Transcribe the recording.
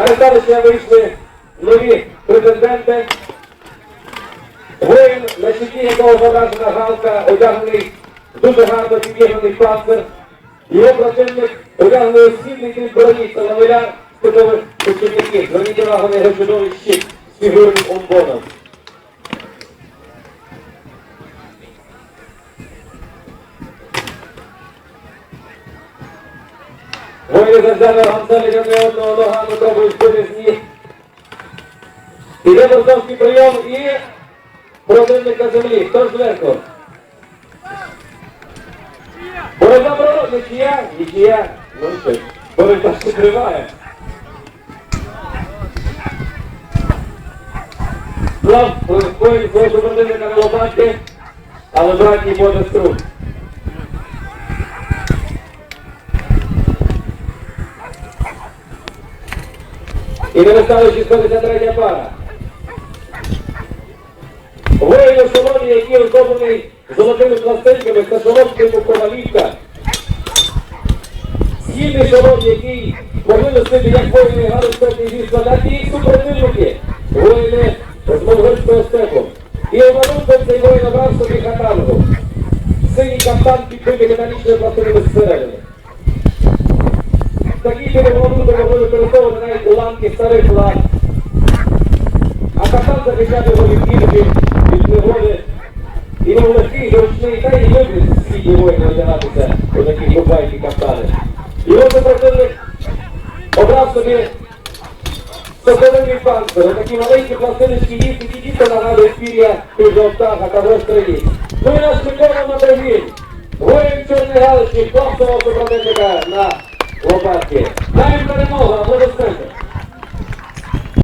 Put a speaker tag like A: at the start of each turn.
A: На ресталище вийшли нові претенденти. Воїн, на щиті якого зображена галка, одягнений дуже гарно підігнаний паспорт. Його противник одягнений тип броні та лавеля типових почівників. Зверніть увагу на його чудовий щит з фігурним омбоном. Завзяли гамселі одне одного ногами пробують збити з ніг. Іде борцовський прийом і противника землі. Хто ж зверху? Боротьба про нічия, нічия. Ну що, боротьба ще триває. Плав воїн свого супротивника на лопатки, але братній буде струм. І не виставлюючи 153 пара. Воїн у шоломі, який оздоблений золотими пластинками шолом типу ковалівка. Східний шолом, який могли носити як воїни Галицької війська, так і їх супротивники, воїни з монгольського степу. І обманув цей воїн обрав собі хатангу. Синій каптан підбитий металічною пластинами зсередини. Такі переговорити могли використовувати навіть уламки старих лад. А капан захищав його від кірки, від негоди. І був легкий, зручний, та й люди східні воїни одягатися у такі купайки каптани. Його супротивник обрав собі соколовий панцир, такі маленькі пластиночки їх, які дійсно нагадують пір'я пижого птаха та гострої. Ну і наш Микола Мадрагін, воїн Чорної Галичі, хлопцевого супротивника на Лопатки. Дай перемогу, аплодисменти.